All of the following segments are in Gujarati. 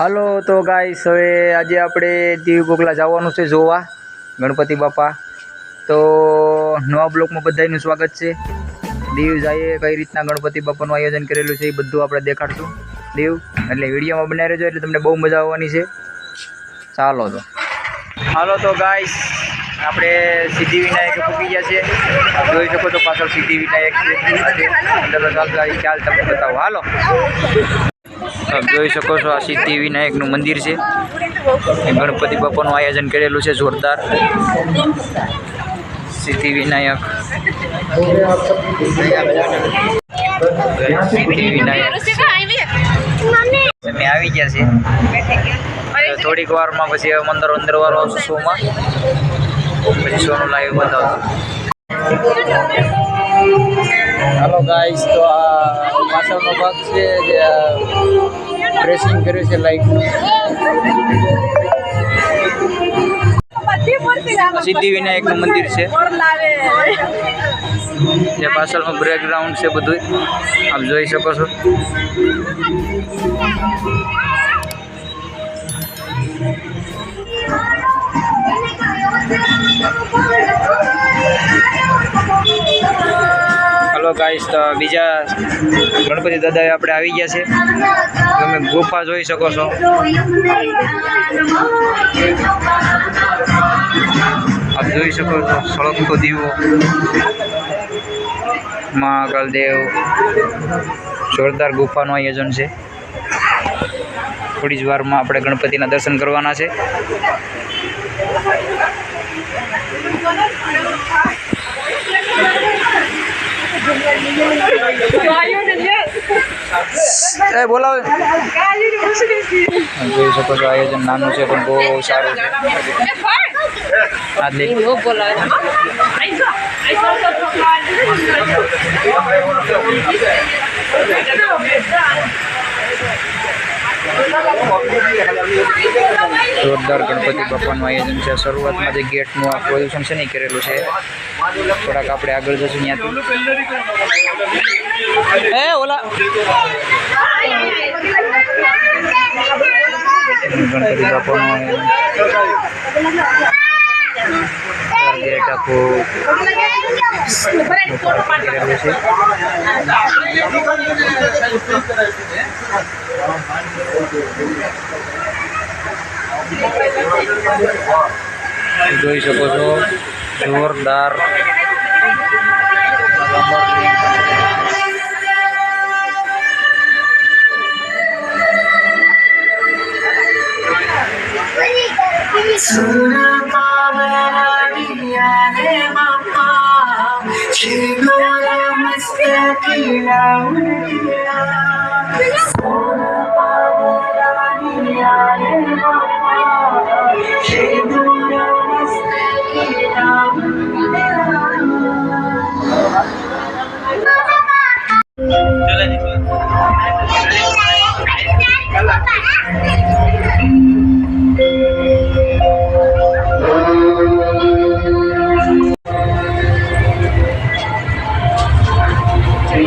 હાલો તો ગાઈસ હવે આજે આપણે દીવ ગોગલા જવાનું છે જોવા ગણપતિ બાપા. તો નવા બ્લોકમાં બધાનું સ્વાગત છે. દીવ જઈએ કઈ રીતના ગણપતિ બાપાનું આયોજન કરેલું છે એ બધું આપણે દેખાડશું. દીવ એટલે વિડીયોમાં બનાવી રહેજો એટલે તમને બહુ મજા આવવાની છે. ચાલો તો. હાલો તો ગાઈસ આપણે સિદ્ધિ વિનાયક પૂકી ગયા છે જોઈ શકો છો પાછળ સિદ્ધિ વિનાયક છે. ખ્યાલ તમને બતાવો. હાલો. આપ જોઈ શકો છો, આ સિદ્ધિ વિનાયકનું મંદિર છે. ગણપતિ બાપાનું આયોજન કરેલું છે, જોરદાર. સિદ્ધિ વિનાયક સિદ્ધિ વિનાયક અમે આવી ગયા છે થોડીક વારમાં પછી મંદર અંદર વાળો આવશે શોમાં. પછી શોનું લાઈવ બતાવશું. હાલો ગાઈસ તો આ પાછળનો ભાગ છે જે ડ્રેસિંગ કર્યું છે લાઈટનું સિદ્ધિ વિનાયકનું મંદિર છે. જે પાછળનું બ્રેકગ્રાઉન્ડ છે બધું આપ જોઈ શકો છો. હલો તો બીજા ગણપતિ દાદા આપણે આવી ગયા છે. તમે ગુફા જોઈ શકો છો. આપ જોઈ શકો છો સળગતો દીવો. મહાકાલદેવ જોરદાર ગુફાનું આયોજન છે. થોડી જ વારમાં આપણે ગણપતિના દર્શન કરવાના છે. એ બોલાવે. જોઈ શકો છો આયોજન નાનું છે પણ બહુ સારું છે. જોરદાર ગણપતિ બાપાનું આયોજન છે. શરૂઆતમાં જે ગેટનું આ પોઝિશન છે ને કરેલું છે. થોડાક આપણે આગળ જશું ત્યાંથી. એ ઓલા. ગણપતિ બાપાનું ગેટ આખું કરેલું છે જોઈ શકો છો. જોરદાર.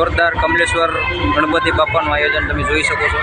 જોરદાર કમલેશ્વર ગણપતિ બાપાનું આયોજન તમે જોઈ શકો છો.